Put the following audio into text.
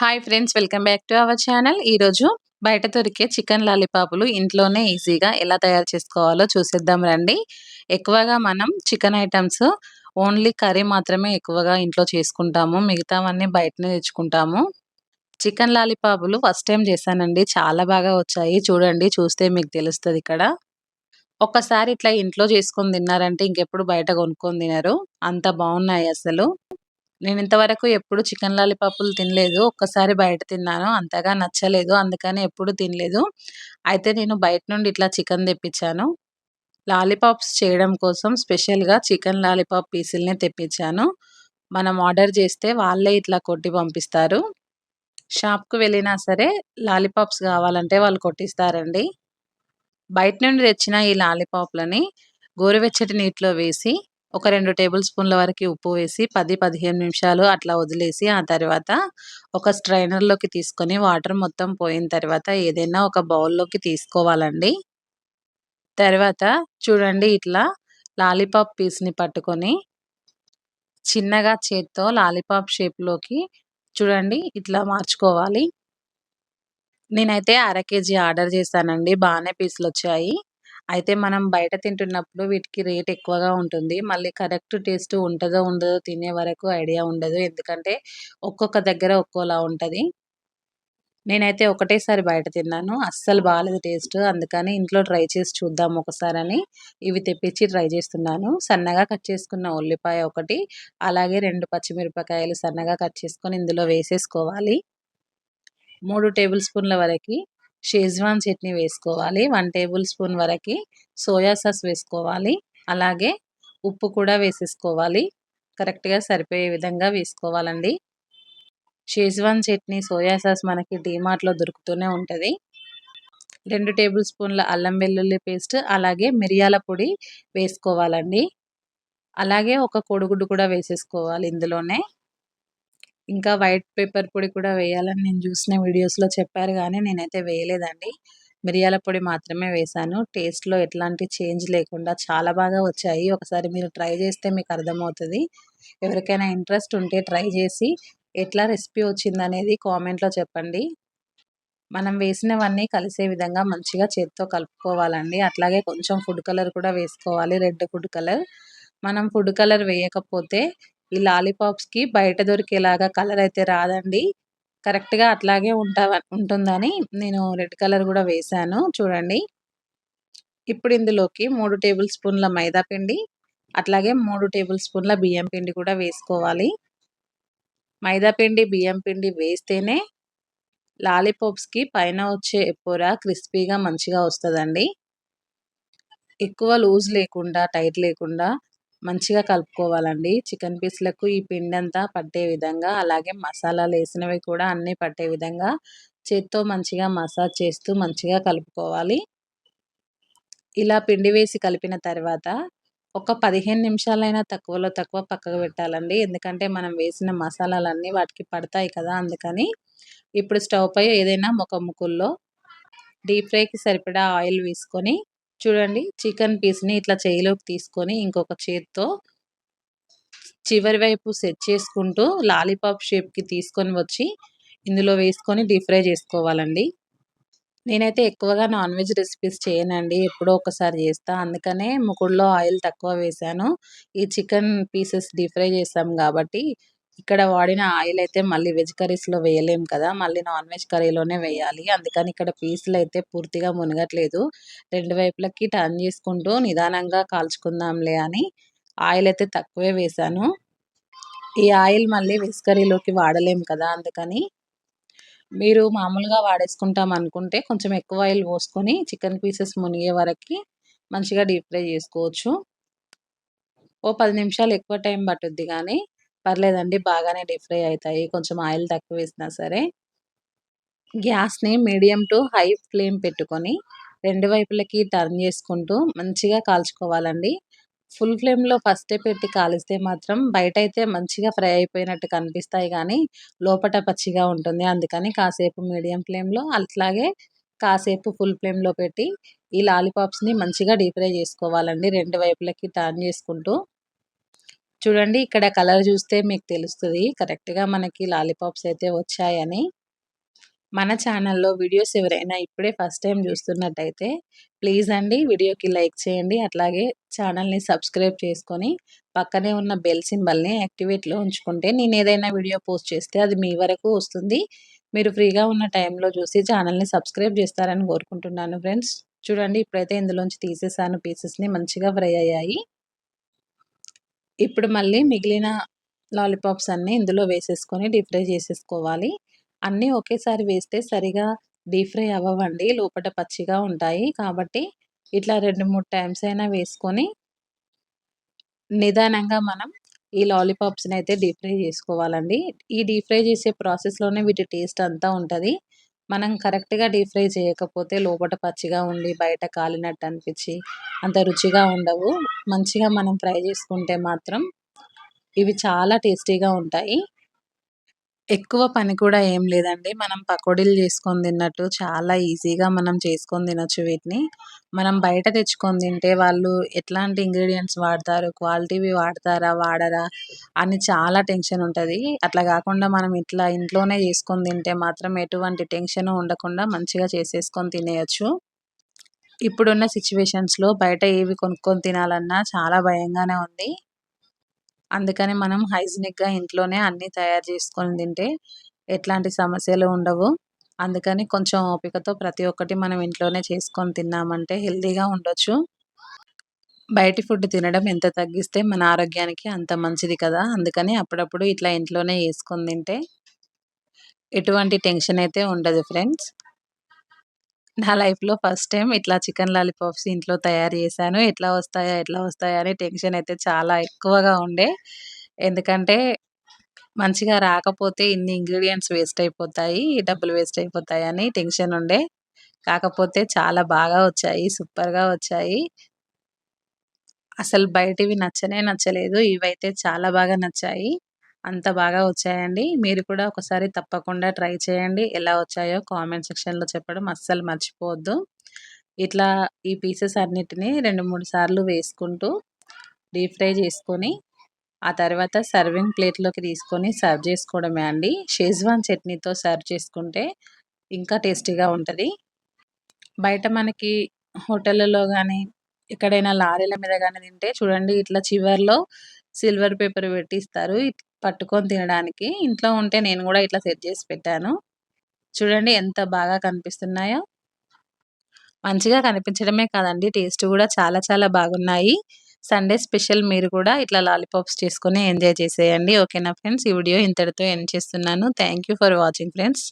Hi friends welcome back to our channel ఈరోజు బయట దొరికే చికెన్ లాలీపాపులు ఇంట్లోనే ఈజీగా ఎలా తయారు చేసుకోవాలో చూసేద్దాం రండి. ఎక్కువగా మనం చికెన్ ఐటమ్స్ ఓన్లీ కర్రీ మాత్రమే ఎక్కువగా ఇంట్లో చేసుకుంటాము. మిగతావన్నీ బయటనే తెచ్చుకుంటాము. చికెన్ లాలీపాపులు ఫస్ట్ టైం చేశానండి. చాలా బాగా వచ్చాయి. చూడండి చూస్తే మీకు తెలుస్తుంది ఇక్కడ. ఒక్కసారి ఇట్లా ఇంట్లో చేసుకొని తిన్నారంటే ఇంకెప్పుడు బయట కొనుక్కొని తినరు. అంత బాగున్నాయి అసలు. నేను ఇంతవరకు ఎప్పుడు చికెన్ లాలీపాపులు తినలేదు. ఒక్కసారి బయట తిన్నాను. అంతగా నచ్చలేదు. అందుకని ఎప్పుడు తినలేదు. అయితే నేను బయట నుండి ఇట్లా చికెన్ తెప్పించాను. లాలీపాప్స్ చేయడం కోసం స్పెషల్గా చికెన్ లాలీపాప్ పీసుల్ని తెప్పించాను. మనం ఆర్డర్ చేస్తే వాళ్ళే ఇట్లా కొట్టి పంపిస్తారు. షాప్కు వెళ్ళినా సరే లాలీపాప్స్ కావాలంటే వాళ్ళు కొట్టిస్తారండి. బయట నుండి తెచ్చిన ఈ లాలీపాప్లని గోరువెచ్చటి నీటిలో వేసి ఒక రెండు టేబుల్ స్పూన్ల వరకు ఉప్పు వేసి పది పదిహేను నిమిషాలు అట్లా వదిలేసి ఆ తర్వాత ఒక స్ట్రైనర్లోకి తీసుకొని వాటర్ మొత్తం పోయిన తర్వాత ఏదైనా ఒక బౌల్లోకి తీసుకోవాలండి. తర్వాత చూడండి ఇట్లా లాలీపాప్ పీస్ని పట్టుకొని చిన్నగా చేత్తో లాలీపాప్ షేప్లోకి చూడండి ఇట్లా మార్చుకోవాలి. నేనైతే అర కేజీ ఆర్డర్ చేశానండి. బాగానే పీసులు వచ్చాయి అయితే మనం బయట తింటున్నప్పుడు వీటికి రేట్ ఎక్కువగా ఉంటుంది. మళ్ళీ కరెక్ట్ టేస్ట్ ఉంటుందో ఉండదో తినే వరకు ఐడియా ఉండదు. ఎందుకంటే ఒక్కొక్క దగ్గర ఒక్కోలా ఉంటుంది. నేనైతే ఒకటేసారి బయట తిన్నాను. అస్సలు బాగాలేదు టేస్ట్. అందుకని ఇంట్లో ట్రై చేసి చూద్దాం ఒకసారని ఇవి తెప్పించి ట్రై చేస్తున్నాను. సన్నగా కట్ చేసుకున్న ఉల్లిపాయ ఒకటి అలాగే రెండు పచ్చిమిరపకాయలు సన్నగా కట్ చేసుకొని ఇందులో వేసేసుకోవాలి. మూడు టేబుల్ స్పూన్ల వరకు షేజ్వాన్ చట్నీ వేసుకోవాలి. వన్ టేబుల్ స్పూన్ వరకు సోయా సాస్ వేసుకోవాలి. అలాగే ఉప్పు కూడా వేసేసుకోవాలి. కరెక్ట్గా సరిపోయే విధంగా వేసుకోవాలండి. షేజ్వాన్ చట్నీ సోయా సాస్ మనకి డీమార్ట్లో దొరుకుతూనే ఉంటుంది. రెండు టేబుల్ స్పూన్ల అల్లం వెల్లుల్లి పేస్ట్ అలాగే మిరియాల పొడి వేసుకోవాలండి. అలాగే ఒక కోడిగుడ్డు కూడా వేసేసుకోవాలి ఇందులోనే. ఇంకా వైట్ పేపర్ పొడి కూడా వేయాలని నేను చూసిన వీడియోస్లో చెప్పారు కానీ నేనైతే వేయలేదండి. మిరియాల పొడి మాత్రమే వేశాను టేస్ట్లో ఎట్లాంటి చేంజ్ లేకుండా చాలా బాగా వచ్చాయి. ఒకసారి మీరు ట్రై చేస్తే మీకు అర్థమవుతుంది. ఎవరికైనా ఇంట్రెస్ట్ ఉంటే ట్రై చేసి ఎట్లా రెసిపీ వచ్చిందనేది కామెంట్లో చెప్పండి. మనం వేసినవన్నీ కలిసే విధంగా మంచిగా చేత్తో కలుపుకోవాలండి. అట్లాగే కొంచెం ఫుడ్ కలర్ కూడా వేసుకోవాలి. Red food colour. మనం ఫుడ్ కలర్ వేయకపోతే ఈ లాలీపాప్స్కి బయట దొరికేలాగా కలర్ అయితే రాదండి. కరెక్ట్గా అట్లాగే ఉంటా ఉంటుందని నేను రెడ్ కలర్ కూడా వేశాను. చూడండి. ఇప్పుడు ఇందులోకి మూడు టేబుల్ స్పూన్ల మైదా పిండి అట్లాగే మూడు టేబుల్ స్పూన్ల బియ్యం పిండి కూడా వేసుకోవాలి. మైదా పిండి బియ్యం పిండి వేస్తేనే లాలీపాప్స్కి పైన వచ్చే పొర క్రిస్పీగా మంచిగా వస్తుందండి. ఎక్కువ లూజ్ లేకుండా టైట్ లేకుండా మంచిగా కలుపుకోవాలండి. చికెన్ పీస్లకు ఈ పిండి అంతా పట్టే విధంగా అలాగే మసాలాలు వేసినవి కూడా అన్నీ పట్టే విధంగా చేత్తో మంచిగా మసాజ్ చేస్తూ మంచిగా కలుపుకోవాలి. ఇలా పిండి వేసి కలిపిన తర్వాత ఒక పదిహేను నిమిషాలైనా తక్కువలో తక్కువ పక్కకు పెట్టాలండి. ఎందుకంటే మనం వేసిన మసాలాలన్నీ వాటికి పడతాయి కదా అందుకని. ఇప్పుడు స్టవ్ పై ఏదైనా ఒక ముక్కుల్లో డీప్ ఫ్రైకి సరిపడా ఆయిల్ వేసుకొని చూడండి. చికెన్ పీస్ని ఇట్లా చేయిలోకి తీసుకొని ఇంకొక చేత్తో చివరి వైపు సెట్ చేసుకుంటూ లాలీపాప్ షేప్కి తీసుకొని వచ్చి ఇందులో వేసుకొని డీప్ ఫ్రై చేసుకోవాలండి. నేనైతే ఎక్కువగా నాన్ వెజ్ రెసిపీస్ చేయనండి. ఎప్పుడో ఒకసారి చేస్తా. అందుకనే ముకుడులో ఆయిల్ తక్కువ వేసాను ఈ చికెన్ పీసెస్ డీప్ ఫ్రై చేస్తాం కాబట్టి ఇక్కడ వాడిన ఆయిల్ అయితే మళ్ళీ వెజ్ కర్రీస్లో వేయలేం కదా మళ్ళీ నాన్ వెజ్ కర్రీలోనే వేయాలి. అందుకని ఇక్కడ పీసులు అయితే పూర్తిగా మునగట్లేదు. రెండు వైపులకి టర్న్ చేసుకుంటూ నిదానంగా కాల్చుకుందాంలే అని ఆయిల్ అయితే తక్కువే వేశాను. ఈ ఆయిల్ మళ్ళీ వెజ్ కర్రీలోకి వాడలేం కదా అందుకని మీరు మామూలుగా వాడేసుకుంటాం అనుకుంటే కొంచెం ఎక్కువ ఆయిల్ పోసుకొని చికెన్ పీసెస్ మునిగే వరకు మంచిగా డీప్ ఫ్రై చేసుకోవచ్చు. ఓ పది నిమిషాలు ఎక్కువ టైం పట్టుద్ది కానీ పర్లేదండి. బాగానే డీప్ ఫ్రై అవుతాయి కొంచెం ఆయిల్ తక్కువ వేసినా సరే గ్యాస్ని మీడియం టు హై ఫ్లేమ్ పెట్టుకొని రెండు వైపులకి టర్న్ చేసుకుంటూ మంచిగా కాల్చుకోవాలండి. ఫుల్ ఫ్లేమ్లో ఫస్టే పెట్టి కాలిస్తే మాత్రం బయట అయితే మంచిగా ఫ్రై అయిపోయినట్టు కనిపిస్తాయి కానీ లోపట పచ్చిగా ఉంటుంది. అందుకని కాసేపు మీడియం ఫ్లేమ్లో అట్లాగే కాసేపు ఫుల్ ఫ్లేమ్లో పెట్టి ఈ లాలీపాప్స్ని మంచిగా డీప్ ఫ్రై చేసుకోవాలండి. రెండు వైపులకి టర్న్ చేసుకుంటూ చూడండి ఇక్కడ కలర్ చూస్తే మీకు తెలుస్తుంది కరెక్ట్‌గా మనకి లాలీపాప్స్ అయితే వచ్చాయని. మన ఛానల్‌లో వీడియోస్ ఎవరైనా ఇప్పుడే ఫస్ట్ టైం చూస్తున్నట్టయితే ప్లీజ్ అండి వీడియోకి లైక్ చేయండి. అట్లాగే ఛానల్‌ని సబ్స్క్రైబ్ చేసుకొని పక్కనే ఉన్న బెల్ సింబల్‌ని యాక్టివేట్‌లో ఉంచుకుంటే నేను ఏదైనా వీడియో పోస్ట్ చేస్తే అది మీ వరకు వస్తుంది. మీరు ఫ్రీగా ఉన్న టైంలో చూసి ఛానల్‌ని సబ్స్క్రైబ్ చేస్తారని కోరుకుంటున్నాను ఫ్రెండ్స్. చూడండి ఇప్పుడైతే ఇందులోంచి తీసేసాను పీసెస్‌ని మంచిగా ఫ్రై అయ్యాయి. ఇప్పుడు మళ్ళీ మిగిలిన లాలీపాప్స్ అన్నీ ఇందులో వేసేసుకొని డీప్ ఫ్రై చేసేసుకోవాలి. అన్నీ ఒకేసారి వేస్తే సరిగా డీప్ ఫ్రై అవ్వవండి. లోపట పచ్చిగా ఉంటాయి. కాబట్టి ఇట్లా రెండు మూడు టైమ్స్ అయినా వేసుకొని నిదానంగా మనం ఈ లాలీపాప్స్‌ని అయితే డీప్ ఫ్రై చేసుకోవాలండి. ఈ డీప్ ఫ్రై చేసే ప్రాసెస్‌లోనే వీటి టేస్ట్ అంతా ఉంటుంది మనం కరెక్ట్‌గా డీప్ ఫ్రై చేయకపోతే లోపట పచ్చిగా ఉండి బయట కాలినట్టు అనిపించి అంత రుచిగా ఉండవు. మంచిగా మనం ఫ్రై చేసుకుంటే మాత్రం ఇవి చాలా టేస్టీగా ఉంటాయి. ఎక్కువ పని కూడా ఏం లేదండి. మనం పకోడీలు చేసుకొని తిన్నట్టు చాలా ఈజీగా మనం చేసుకొని తినొచ్చు వీటిని. మనం బయట తెచ్చుకొని తింటే వాళ్ళు ఎట్లాంటి ఇంగ్రీడియంట్స్ వాడతారు, క్వాలిటీవి వాడతారా, వాడరా అని చాలా టెన్షన్ ఉంటుంది అట్లా కాకుండా మనం ఇట్లా ఇంట్లోనే చేసుకొని తింటే మాత్రం ఎటువంటి టెన్షన్ ఉండకుండా మంచిగా చేసేసుకొని తినేయచ్చు ఇప్పుడున్న సిచ్యువేషన్స్లో బయట ఏవి కొనుక్కొని తినాలన్నా చాలా భయంగానే ఉంది. అందుకని మనం హైజీనిక్‌గా ఇంట్లోనే అన్నీ తయారు చేసుకొని తింటే ఎట్లాంటి సమస్యలు ఉండవు. అందుకని కొంచెం ఓపికతో ప్రతి ఒక్కటి మనం ఇంట్లోనే చేసుకొని తిన్నామంటే హెల్తీగా ఉండొచ్చు. బయటి ఫుడ్ తినడం ఎంత తగ్గిస్తే మన ఆరోగ్యానికి అంత మంచిది కదా! అందుకని అప్పుడప్పుడు ఇట్లా ఇంట్లోనే చేసుకొని తింటే ఎటువంటి టెన్షన్ అయితే ఉండదు ఫ్రెండ్స్. నా లైఫ్‌లో ఫస్ట్ టైం ఇట్లా చికెన్ లాలీపాప్స్ ఇంట్లో తయారు చేశాను. ఎట్లా వస్తాయా? ఎట్లా వస్తాయా? అని టెన్షన్ అయితే చాలా ఎక్కువగా ఉండే. ఎందుకంటే మంచిగా రాకపోతే ఇన్ని ఇంగ్రీడియంట్స్ వేస్ట్ అయిపోతాయి. డబ్బులు వేస్ట్ అయిపోతాయని టెన్షన్ ఉండే. కాకపోతే చాలా బాగా వచ్చాయి. సూపర్‌గా వచ్చాయి. అసలు బయటివి నచ్చనే నచ్చలేదు. ఇవైతే చాలా బాగా నచ్చాయి. అంత బాగా వచ్చాయండి. మీరు కూడా ఒకసారి తప్పకుండా ట్రై చేయండి. ఎలా వచ్చాయో కామెంట్ సెక్షన్‌లో చెప్పడం అస్సలు మర్చిపోవద్దు. ఇట్లా ఈ పీసెస్ అన్నిటిని 2, 3 సార్లు వేసుకుంటూ డీప్ ఫ్రై చేసుకొని ఆ తర్వాత సర్వింగ్ ప్లేట్‌లోకి తీసుకొని సర్వ్ చేసుకోవడమే అండి. షేజ్వాన్ చట్నీతో సర్వ్ చేసుకుంటే ఇంకా టేస్టీగా ఉంటుంది బయట మనకి హోటళ్ళలో కానీ ఎక్కడైనా లారీల మీద కానీ తింటే చూడండి ఇట్లా చివర్లో సిల్వర్ పేపర్ పెట్టిస్తారు పట్టుకొని తినడానికి. ఇంట్లో ఉంటే నేను కూడా ఇట్లా సెట్ చేసి పెట్టాను. చూడండి ఎంత బాగా కనిపిస్తున్నాయో. మంచిగా కనిపించడమే కాదండి టేస్ట్ కూడా చాలా చాలా బాగున్నాయి. సండే స్పెషల్ మీరు కూడా ఇట్లా లాలీపాప్స్ చేసుకొని ఎంజాయ్ చేసేయండి. ఓకేనా ఫ్రెండ్స్? ఈ వీడియో ఇంతటితో ఎండ్ చేస్తున్నాను. Thank you for watching friends.